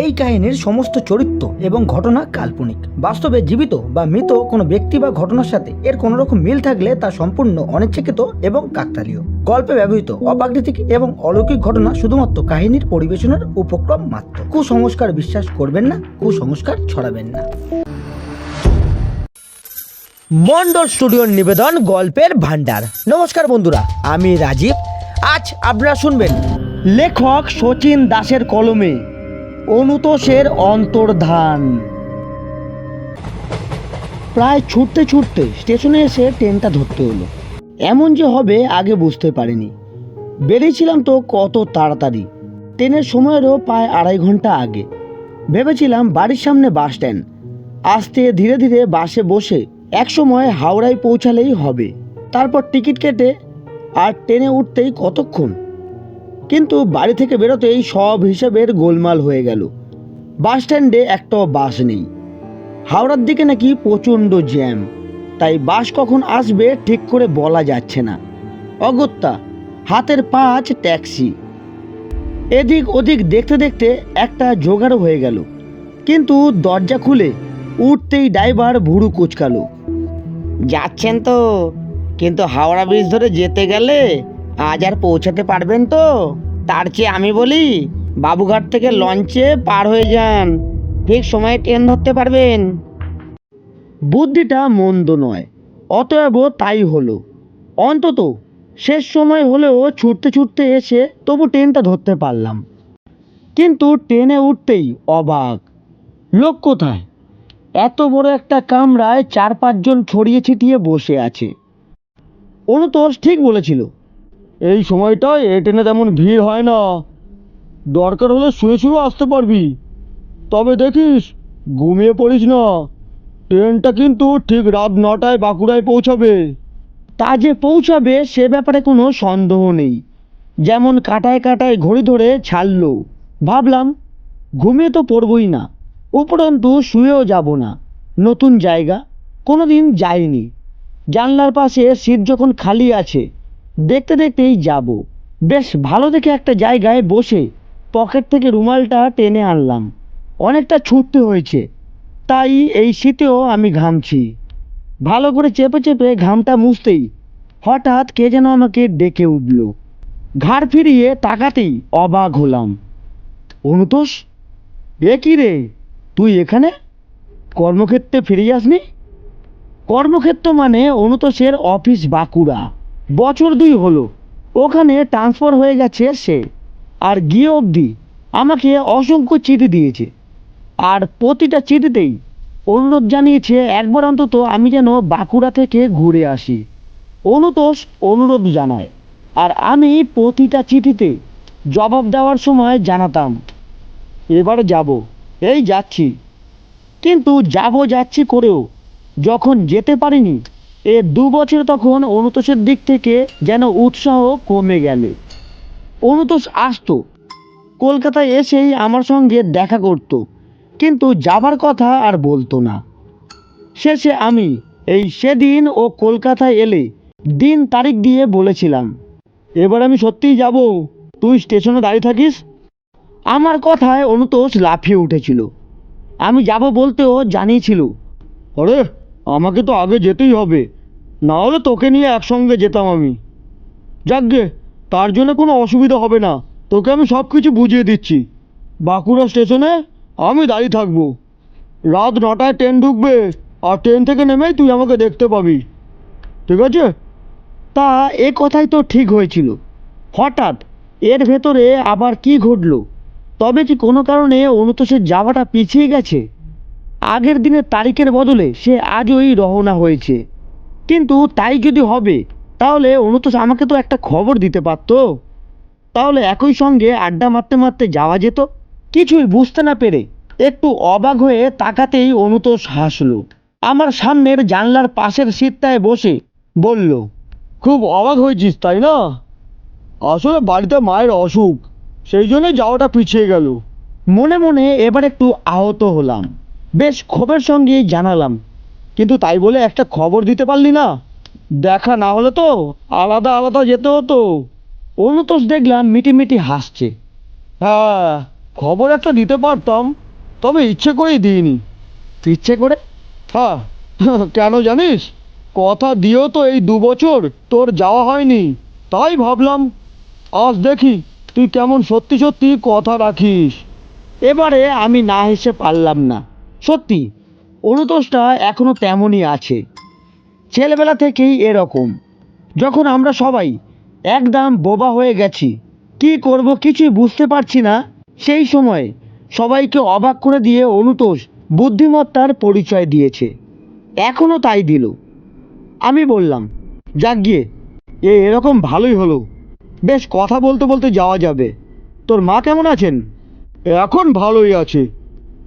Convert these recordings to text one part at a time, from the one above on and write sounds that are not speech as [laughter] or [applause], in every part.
এই কাহিনীর সমস্ত চরিত্র এবং ঘটনা কাল্পনিক। বাস্তবে জীবিত বা মৃত কোনো ব্যক্তি বা ঘটনার সাথে এর কোনো রকম মিল থাকলে তা সম্পূর্ণ অনিচ্ছাকৃত এবং কাকতালীয়। গল্পে ব্যবহৃত অপ্রাকৃতিক এবং অলৌকিক ঘটনা শুধুমাত্র কাহিনীর পরিবেশনার উপক্রম মাত্র। কুসংস্কার বিশ্বাস করবেন না, কুসংস্কার ছড়াবেন না। মন্ডল স্টুডিওর নিবেদন গল্পের ভান্ডার নমস্কার বন্ধুরা, আমি রাজীব। আজ আপনারা শুনবেন লেখক শচীন দাসের কলমে। অনুতোষের অন্তর্ধান। প্রায় ছুটতে ছুটতে স্টেশনে এসে ট্রেনটা ধরতে হলো। এমন যে হবে আগে বুঝতে পারিনি। বেরিয়েছিলাম তো কত তাড়াতাড়ি। ট্রেনের সময়েরও প্রায় আড়াই ঘণ্টা আগে। ভেবেছিলাম বাড়ির সামনে বাস স্ট্যান্ড। আস্তে ধীরে ধীরে বাসে বসে একসময় হাওড়ায় পৌঁছালেই হবে। তারপর টিকিট কেটে আর ট্রেনে উঠতেই কতক্ষণ? কিন্তু বাড়ি থেকে বেরোতেই সব হিসাবের গোলমাল হয়ে গেল। বাস স্ট্যান্ডে একটাও বাস নেই। হাওড়ার দিকে নাকি প্রচণ্ড জ্যাম। তাই বাস কখন আসবে ঠিক করে বলা যাচ্ছে না। অগত্যা, হাতের পাঁচ ট্যাক্সি। এদিক ওদিক দেখতে দেখতে একটা জোগাড় হয়ে গেল। কিন্তু দরজা খুলে উঠতেই ড্রাইভার ভুরু কুচকালো। যাচ্ছেন তো, কিন্তু হাওড়া ব্রিজ ধরে যেতে গেলে আজ আর পৌঁছাতে পারবেন তো? তার চেয়ে আমি বলি, বাবুঘাট থেকে লঞ্চে পার হয়ে যান। ঠিক সময়ে ট্রেন ধরতে পারবেন। বুদ্ধিটা মন্দ নয়, অতএব তাই হলো। অন্তত শেষ সময় হলেও ছুটতে ছুটতে এসে তবু ট্রেনটা ধরতে পারলাম। কিন্তু ট্রেনে উঠতেই অবাক। লোক কোথায়? এত বড় একটা কামরায় চার পাঁচজন ছড়িয়ে ছিটিয়ে বসে আছে। অনুতোষ ঠিক বলেছিল এই সময়টায় এ ট্রেনে তেমন ভিড় হয় না। দরকার হলে শুয়ে শুয়ে আসতে পারবি। তবে দেখিস, ঘুমিয়ে পড়িস না। ট্রেনটা কিন্তু ঠিক রাত নটায় বাঁকুড়ায় পৌঁছাবে। তা যে পৌঁছাবে, সে ব্যাপারে কোনো সন্দেহ নেই। যেমন কাটায় কাটায় ঘড়ি ধরে ছাড়লো। ভাবলাম, ঘুমিয়ে তো পড়বই না। উপরন্তু শুয়েও যাব না। নতুন জায়গা কোনো দিন যাইনি। জানলার পাশে সিট যখন খালি আছে দেখতে দেখতেই যাব। বেশ, ভালো দেখে একটা জায়গায় বসে পকেট থেকে রুমালটা টেনে আনলাম। অনেকটা ছুটতে হয়েছে। তাই এই শীতেও আমি ঘামছি। ভালো করে চেপে চেপে ঘামটা মুছতেই হঠাৎ কে যেন আমাকে ডেকে উঠল। ঘাড় ফিরিয়ে তাকাতেই অবাক হলাম। অনুতোষ, এ কি রে? তুই এখানে? কর্মক্ষেত্রে ফিরে যাসনি কর্মক্ষেত্র মানে অনুতোষের অফিস বাঁকুড়া। বছর দুই হলো। ওখানে ট্রান্সফার হয়ে গেছে সে। আর গিয়ে অবধি আমাকে অসংখ্য চিঠি দিয়েছে। আর প্রতিটা চিঠিতেই অনুরোধ জানিয়েছে, একবার অন্তত আমি যেন বাঁকুড়া থেকে ঘুরে আসি। অনুতোষ অনুরোধ জানায়। আর আমি প্রতিটা চিঠিতে জবাব দেওয়ার সময় জানাতাম, এবারে যাব, এই যাচ্ছি। কিন্তু যাব যাচ্ছি করেও যখন যেতে পারিনি এ দু বছর তখন অনুতোষের দিক থেকে যেন উৎসাহ কমে গেল। অনুতোষ আসতো। কলকাতায় এসেই আমার সঙ্গে দেখা করতো, কিন্তু যাবার কথা আর বলতো না। শেষে আমি এই সেদিন ও কলকাতায় এলে দিন তারিখ দিয়ে বলেছিলাম, এবার আমি সত্যিই যাব। তুই স্টেশনে দাঁড়িয়ে থাকিস? আমার কথায় অনুতোষ লাফিয়ে উঠেছিল। আমি যাব বলতেও জানিয়েছিল, আরে আমাকে তো আগে যেতেই হবে। না হলে তোকে নিয়ে একসঙ্গে যেতাম আমি। যাকগে, তার জন্য কোনো অসুবিধা হবে না। তোকে আমি সব কিছু বুঝিয়ে দিচ্ছি। বাঁকুড়া স্টেশনে আমি দাঁড়িয়ে থাকব। রাত নটায় ট্রেন ঢুকবে আর ট্রেন থেকে নেমেই তুই আমাকে দেখতে পাবি। ঠিক আছে? তা এ কথাই তো ঠিক হয়েছিল। হঠাৎ এর ভেতরে আবার কি ঘটলো? তবে কি কোনো কারণে অনুতোষের যাওয়াটা পিছিয়ে গেছে? আগের দিনের তারিখের বদলে সে আজই রওনা হয়েছে। কিন্তু তাই যদি হবে, তাহলে অনুতোষ আমাকে তো একটা খবর দিতে পারতো। তাহলে একই সঙ্গে আড্ডা মারতে মারতে যাওয়া যেত। কিছুই বুঝতে না পেরে একটু অবাক হয়ে তাকাতেই অনুতোষ হাসলো। আমার সামনের জানলার পাশের সিটটায় বসে বলল, খুব অবাক হয়েছিস, তাই না? আসলে বাড়িতে মায়ের অসুখ, সেই জন্য যাওয়াটা পিছিয়ে গেল। মনে মনে এবার একটু আহত হলাম। বেশ ক্ষোভের সঙ্গে জানালাম। কিন্তু তাই বলে একটা খবর দিতে পারলি না? দেখা না হলে তো আলাদা আলাদা যেতে হতো। অনুতোষ দেখলাম মিটি মিটি হাসছে। হ্যাঁ খবর একটা দিতে পারতাম তবে ইচ্ছে করেই দিইনি। তুই ইচ্ছে করে? হ্যাঁ কেন জানিস? কথা দিয়েও তো এই দু বছর তোর যাওয়া হয়নি। তাই ভাবলাম আজ দেখি তুই কেমন সত্যি সত্যি কথা রাখিস। এবারে আমি না হেসে পারলাম না। সত্যি, অনুতোষটা এখনও তেমনই আছে। ছেলেবেলা থেকেই এরকম। যখন আমরা সবাই একদম বোবা হয়ে গেছি, কি করব কিছুই বুঝতে পারছি না, সেই সময় সবাইকে অবাক করে দিয়ে অনুতোষ বুদ্ধিমত্তার পরিচয় দিয়েছে। এখনও তাই দিল। আমি বললাম, যাক গিয়ে, এ এরকম ভালোই হলো। বেশ কথা বলতে বলতে যাওয়া যাবে। তোর মা কেমন আছেন? এখন ভালোই আছে।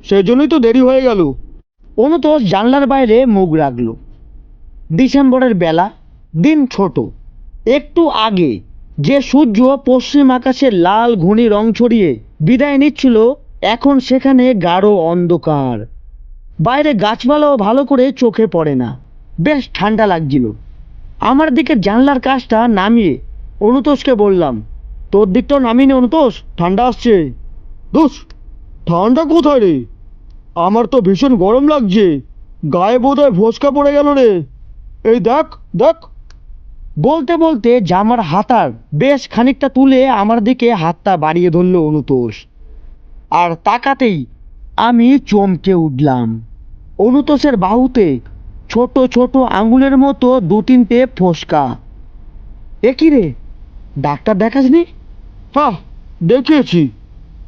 সেজন্যই তো দেরি হয়ে গেল। অনুতোষ জানলার বাইরে মুখ রাখল। ডিসেম্বরের বেলা দিন ছোট। একটু আগে যে সূর্য পশ্চিম আকাশে লাল ঘুনি রং ছড়িয়ে বিদায় নিচ্ছিল এখন সেখানে গাঢ় অন্ধকার। বাইরে গাছপালাও ভালো করে চোখে পড়ে না। বেশ ঠান্ডা লাগছিল। আমার দিকে জানলার কাজটা নামিয়ে অনুতোষকে বললাম তোর দিকটাও নামিয়ে নে অনুতোষ ঠান্ডা আসছে। দুস ঠান্ডা কোথায় রে? আমার তো ভীষণ গরম লাগছে। গায়ে বোধহয় ফোসকা পড়ে গেল রে। এই দেখ দেখ। বলতে বলতে জামার হাতার বেশ খানিকটা তুলে আমার দিকে হাতটা বাড়িয়ে ধরল অনুতোষ। আর তাকাতেই আমি চমকে উঠলাম। অনুতোষের বাহুতে ছোট ছোট আঙুলের মতো দু তিনটে ফোসকা। এ কি রে? ডাক্তার দেখাসনি? হ্যাঁ দেখিয়েছি।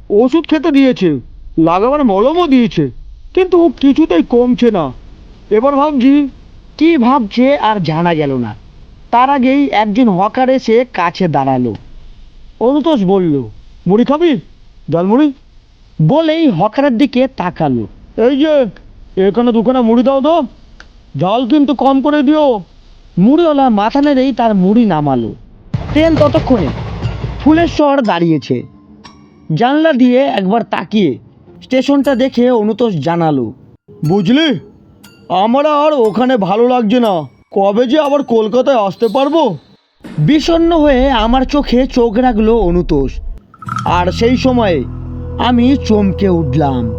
ওষুধ খেতে দিয়েছে। লাগাবার মলমও দিয়েছে, কিন্তু কিছুতেই কমছে না। এবার ভাবছি, কি ভাবছে আর জানা গেল না। তার আগেই একজন হকার এসে কাছে দাঁড়াল। অনুতোষ বলল, মুড়ি খাবি? ডালমুড়ি বলেই হকারের দিকে তাকালো। এই যে, এখানে দুখানা মুড়ি দাও তো। জল কিন্তু কম করে দিও। মুড়িওয়ালা মাথা নেড়েই তার মুড়ি নামালো। ট্রেন ততক্ষণে ফুলের শহর দাঁড়িয়েছে। জানলা দিয়ে একবার তাকিয়ে স্টেশনটা দেখে অনুতোষ জানালো। বুঝলি? আমার আর ওখানে ভালো লাগছে না। কবে যে আবার কলকাতায় আসতে পারব? বিষণ্ণ হয়ে আমার চোখে চোখ রাখল অনুতোষ। আর সেই সময়ে আমি চমকে উঠলাম।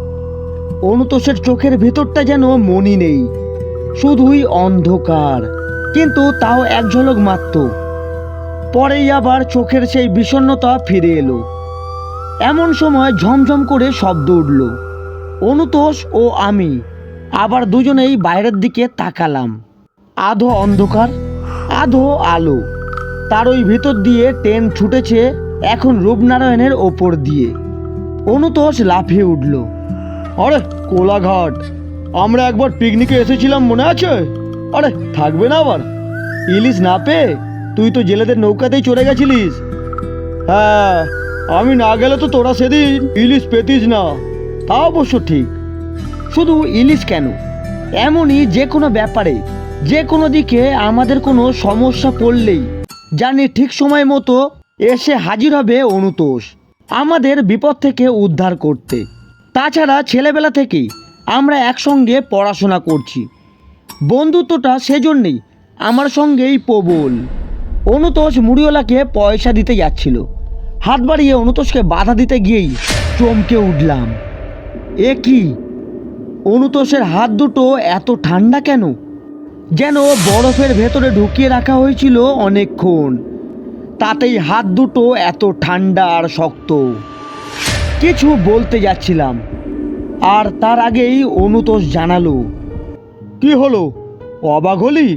অনুতোষের চোখের ভেতরটা যেন মনি নেই শুধুই অন্ধকার কিন্তু তাও এক ঝলক মাত্র। পরেই আবার চোখের সেই বিষণ্ণতা ফিরে এলো। এমন সময় ঝমঝম করে শব্দ উঠল। অনুতোষ ও আমি আবার দুজনেই বাইরের দিকে তাকালাম। আধো অন্ধকার, আধো আলো। তার ওই ভেতর দিয়ে ট্রেন ছুটেছে এখন রূপনারায়ণের ওপর দিয়ে। অনুতোষ লাফিয়ে উঠল। আরে, কোলাঘাট, আমরা একবার পিকনিকে এসেছিলাম মনে আছে? আরে, থাকবে না আবার। ইলিশ না পেয়ে তুই তো জেলেদের নৌকাতেই চলে গেছিলিস। হ্যাঁ আমি না গেলে তো তোরা সেদিন ইলিশ পেতিস না। তা অবশ্য ঠিক। শুধু ইলিশ কেন? এমনই যে কোনো ব্যাপারে যে কোনো দিকে আমাদের কোনো সমস্যা পড়লেই জানি ঠিক সময় মতো এসে হাজির হবে অনুতোষ, আমাদের বিপদ থেকে উদ্ধার করতে। তাছাড়া ছেলেবেলা থেকেই আমরা একসঙ্গে পড়াশোনা করছি। বন্ধুত্বটা সেজন্যেই আমার সঙ্গেই প্রবল। অনুতোষ মুড়িওয়ালাকে পয়সা দিতে যাচ্ছিল। হাত বাড়িয়ে অনুতোষকে বাধা দিতে গিয়েই চমকে উঠলাম। এ কি? অনুতোষের হাত দুটো এত ঠান্ডা কেন? যেন বরফের ভেতরে ঢুকিয়ে রাখা হয়েছিল অনেকক্ষণ। তাতেই হাত দুটো এত ঠান্ডা আর শক্ত। কিছু বলতে যাচ্ছিলাম, আর তার আগেই অনুতোষ জানালো, কি হলো? অবাক হলি?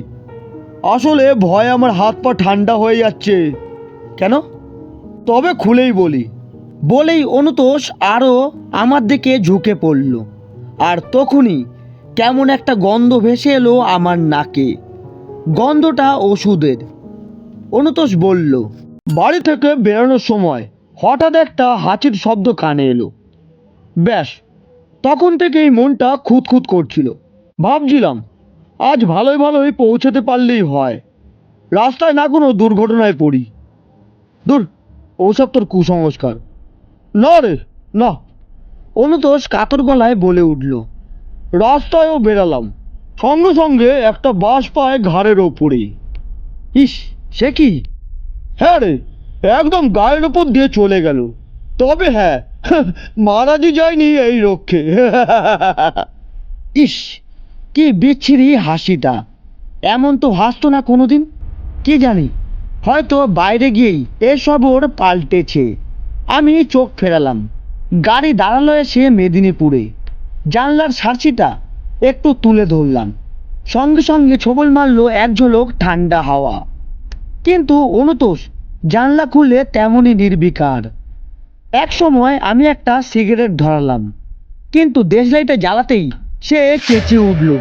আসলে ভয় আমার হাত পা ঠান্ডা হয়ে যাচ্ছে। কেন? তবে খুলেই বলি, বলেই অনুতোষ আরও আমার দিকে ঝুঁকে পড়ল। আর তখনই কেমন একটা গন্ধ ভেসে এলো আমার নাকে। গন্ধটা ওষুধের। অনুতোষ বলল, বাড়ি থেকে বেরোনোর সময় হঠাৎ একটা হাঁচির শব্দ কানে এলো। ব্যাস, তখন থেকেই মনটা খুঁতখুত করছিল। ভাবছিলাম, আজ ভালোই ভালোই পৌঁছাতে পারলেই হয়। রাস্তায় না কোনো দুর্ঘটনায় পড়ি। দূর ওসব তোর কুসংস্কার। না রে না অনুতোষ কাতর গলায় বলে উঠল রাস্তায়ও বেরালাম সঙ্গে সঙ্গে একটা বাস পায় ঘাড়ের ওপরেই ইস, সে কি? হ্যাঁ রে, একদম গায়ের ওপর দিয়ে চলে গেল। তবে হ্যাঁ [laughs] মারাজি যায়নি এই রক্ষে। ইস, কি বিচ্ছিরি হাসিটা। এমন তো হাসতো না কোনোদিন, কি জানি? হয়তো বাইরে গিয়েই এসব ওর পাল্টেছে। আমি চোখ ফেরালাম। গাড়ি দাঁড়াল এসে মেদিনীপুরে। জানলার সার্সিটা একটু তুলে ধরলাম। সঙ্গে সঙ্গে ছবল মারলো এক ঝলক ঠান্ডা হাওয়া। কিন্তু অনুতোষ, জানলা খুলে তেমনই নির্বিকার। এক সময় আমি একটা সিগারেট ধরালাম। কিন্তু দেশলাইটা জ্বালাতেই সে চেঁচিয়ে উঠল।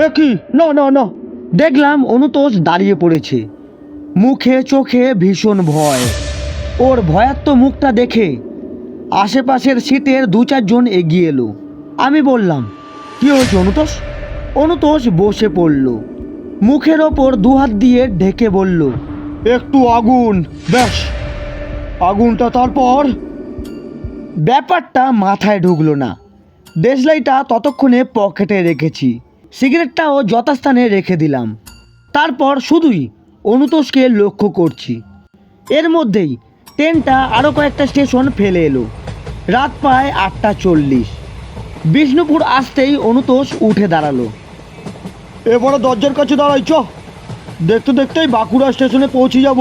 এ কি? না না না। দেখলাম অনুতোষ দাঁড়িয়ে পড়েছে। মুখে চোখে ভীষণ ভয়। ওর ভয়াত্ম মুখটা দেখে আশেপাশের শীতের দু চারজন এগিয়ে এলো। আমি বললাম, কি হয়েছে, অনুতোষ? অনুতোষ বসে পড়ল। মুখের ওপর দুহাত দিয়ে ঢেকে বলল, একটু আগুন, ব্যাস। আগুনটা তারপর? ব্যাপারটা মাথায় ঢুকলো না। দেশলাইটা ততক্ষণে পকেটে রেখেছি। সিগারেটটাও যথাস্থানে রেখে দিলাম। তারপর শুধুই অনুতোষকে লক্ষ্য করছি। এর মধ্যেই ট্রেনটা আরও কয়েকটা স্টেশন ফেলে এলো। রাত প্রায় আটটা চল্লিশ। বিষ্ণুপুর আসতেই অনুতোষ উঠে দাঁড়াল। এবারে দরজার কাছে দাঁড়াই চ দেখতে দেখতেই বাঁকুড়া স্টেশনে পৌঁছে যাব।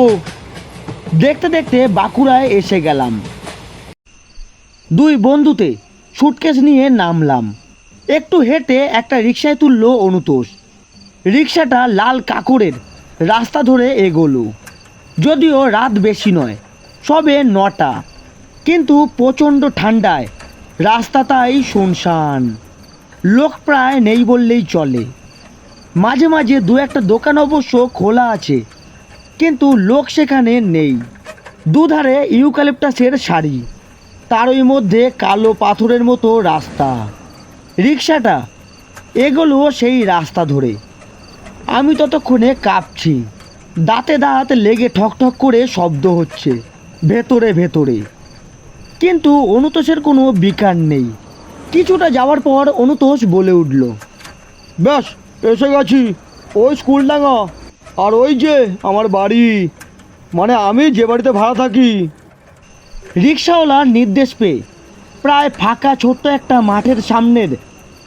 দেখতে দেখতে বাঁকুড়ায় এসে গেলাম। দুই বন্ধুতে সুটকেস নিয়ে নামলাম। একটু হেঁটে একটা রিক্সায় তুললো অনুতোষ। রিক্সাটা লাল কাকড়ের রাস্তা ধরে এগোলো। যদিও রাত বেশি নয়, সবে নটা। কিন্তু প্রচণ্ড ঠান্ডায় রাস্তা তাই শুনশান। লোক প্রায় নেই বললেই চলে। মাঝে মাঝে দু একটা দোকান অবশ্য খোলা আছে, কিন্তু লোক সেখানে নেই। দুধারে ইউক্যালিপটাসের শাড়ি, তারই মধ্যে কালো পাথরের মতো রাস্তা। রিক্সাটা এগুলো সেই রাস্তা ধরে। আমি ততক্ষণে কাঁপছি। দাঁতে দাঁত লেগে ঠকঠক করে শব্দ হচ্ছে, ভেতরে ভেতরে। কিন্তু অনুতোষের কোনো বিকার নেই। কিছুটা যাওয়ার পর অনুতোষ বলে উঠল ব্যাস এসে গেছি। ওই স্কুল ডাঙা আর ওই যে আমার বাড়ি। মানে আমি যে বাড়িতে ভাড়া থাকি। রিক্সাওয়ালার নির্দেশ পেয়ে প্রায় ফাঁকা ছোট্ট একটা মাঠের সামনের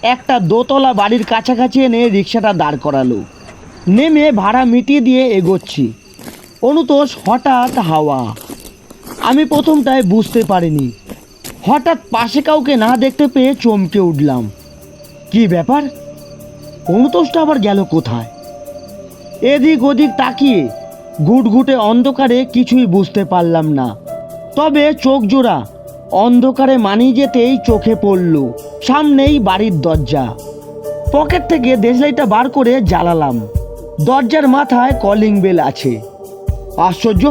একটা দোতলা বাড়ির কাছাকাছি এনে রিক্সাটা দাঁড় করালো। নেমে ভাড়া মিটিয়ে দিয়ে এগোচ্ছি। অনুতোষ হঠাৎ হাওয়া। আমি প্রথমটায় বুঝতে পারিনি। হঠাৎ পাশে কাউকে না দেখতে পেয়ে চমকে উঠলাম। কি ব্যাপার? অনুতোষটা আবার গেল কোথায়? এদিক ওদিক তাকিয়ে ঘুটঘুটে অন্ধকারে কিছুই বুঝতে পারলাম না। তবে চোখ জোড়া অন্ধকারে মানিয়ে যেতেই চোখে পড়ল সামনেই বাড়ির দরজা। পকেট থেকে দেশলাইটা বার করে জ্বালালাম। দরজার মাথায় কলিং বেল আছে। আশ্চর্য,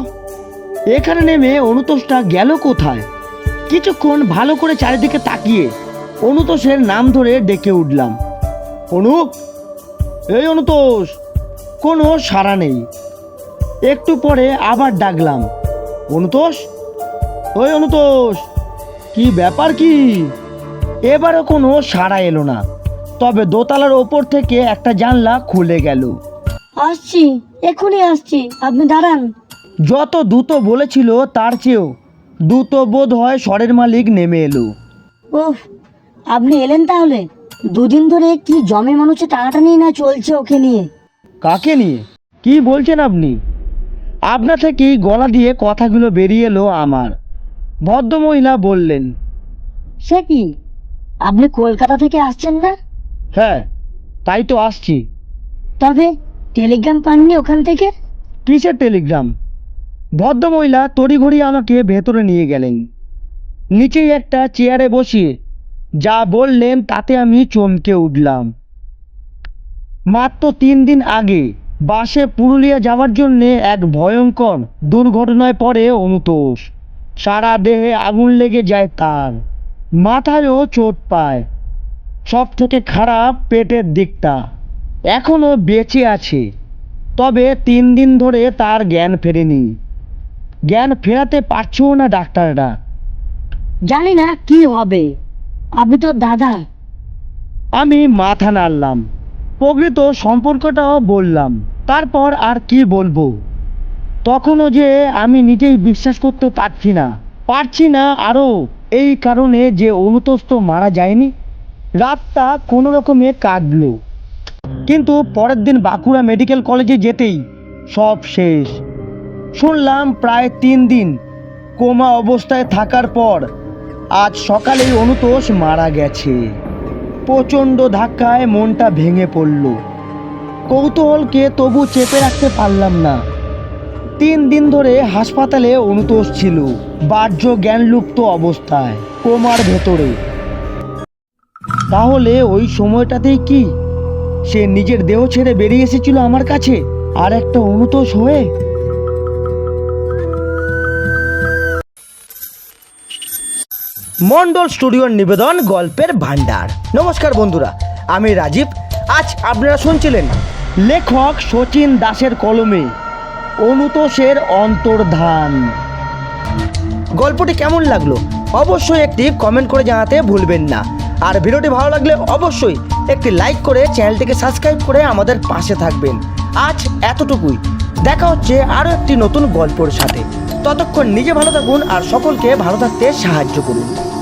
এখানে নেমে অনুতোষটা গেল কোথায়? কিছুক্ষণ ভালো করে চারিদিকে তাকিয়ে অনুতোষের নাম ধরে ডেকে উঠলাম। অনু এই অনুতোষ, কোনো সাড়া নেই। একটু পরে আবার ডাকলাম, অনুতোষ, ওই অনুতোষ, কি ব্যাপার কি? এবারও কোনো সাড়া এলো না, তবে দোতলার ওপর থেকে একটা জানলা খুলে গেল। আসছি এক্ষুনি আসছি। আপনি দাঁড়ান। যত দ্রুত বলেছিল তার চেয়েও দ্রুত বোধ হয় স্বরের মালিক নেমে এলো। ওহ আপনি এলেন তাহলে? দুদিন ধরে কি জমে মানুষের টানাটানি না চলছে ওকে নিয়ে? কাকে নিয়ে? কি বলছেন আপনি? আপনা থেকেই গলা দিয়ে কথাগুলো বেরিয়ে এলো আমার। ভদ্রমহিলা বললেন সে কি? আপনি কলকাতা থেকে আসছেন না? হ্যাঁ তাই তো আসছি। তবে টেলিগ্রাম পাননি ওখান থেকে? কিসের টেলিগ্রাম? ভদ্রমহিলা তড়িঘড়ি আমাকে ভেতরে নিয়ে গেলেন। নিচেই একটা চেয়ারে বসিয়ে যা বললেন তাতে আমি চমকে উঠলাম। মাত্র তিন দিন আগে বাসে পুরুলিয়া যাওয়ার জন্যে এক ভয়ঙ্কর দুর্ঘটনায় পড়ে অনুতোষ। সারা দেহে আগুন লেগে যায় তার। মাথায়ও চোট পায়। সব থেকে খারাপ পেটের দিকটা। এখনও বেঁচে আছে। তবে তিন দিন ধরে তার জ্ঞান ফেরেনি। জ্ঞান ফেরাতে পারছেও না ডাক্তাররা? জানি না কি হবে। আপনি তো দাদা। আমি মাথা নাড়লাম। প্রকৃত সম্পর্কটাও বললাম। তারপর আর কি বলব? তখনও যে আমি নিজেই বিশ্বাস করতে পারছি না। পারছি না আরও এই কারণে যে অনুতোষ তো মারা যায়নি। রাতটা কোনো রকমে কাটলো। কিন্তু পরের দিন বাঁকুড়া মেডিকেল কলেজে যেতেই সব শেষ। শুনলাম প্রায় তিন দিন কোমা অবস্থায় থাকার পর আজ সকালেই অনুতোষ মারা গেছে। প্রচণ্ড ধাক্কায় মনটা ভেঙে পড়ল। কৌতূহলকে তবু চেপে রাখতে পারলাম না। তিন দিন ধরে হাসপাতালে অনুতোষ ছিল, বাহ্য জ্ঞানলুপ্ত অবস্থায়, কোমার ভেতরে। তাহলে ওই সময়টাতেই কি সে নিজের দেহ ছেড়ে বেরিয়ে এসেছিল আমার কাছে। আর একটা অনুতোষ হয়ে মন্ডল স্টুডিওর নিবেদন, গল্পের ভান্ডার নমস্কার বন্ধুরা, আমি রাজীব। আজ আপনারা শুনছিলেন লেখক শচীন দাসের কলমে অনুতোষের অন্তর্ধান। গল্পটি কেমন লাগল? অবশ্যই একটি কমেন্ট করে জানাতে ভুলবেন না। আর ভিডিওটি ভালো লাগলে অবশ্যই একটি লাইক করে চ্যানেলটিকে সাবস্ক্রাইব করে আমাদের পাশে থাকবেন। আজ এতটুকুই। দেখা হচ্ছে আরও একটি নতুন গল্পের সাথে। ততক্ষণ নিজে ভালো থাকুন আর সকলকে ভালো থাকতে সাহায্য করুন।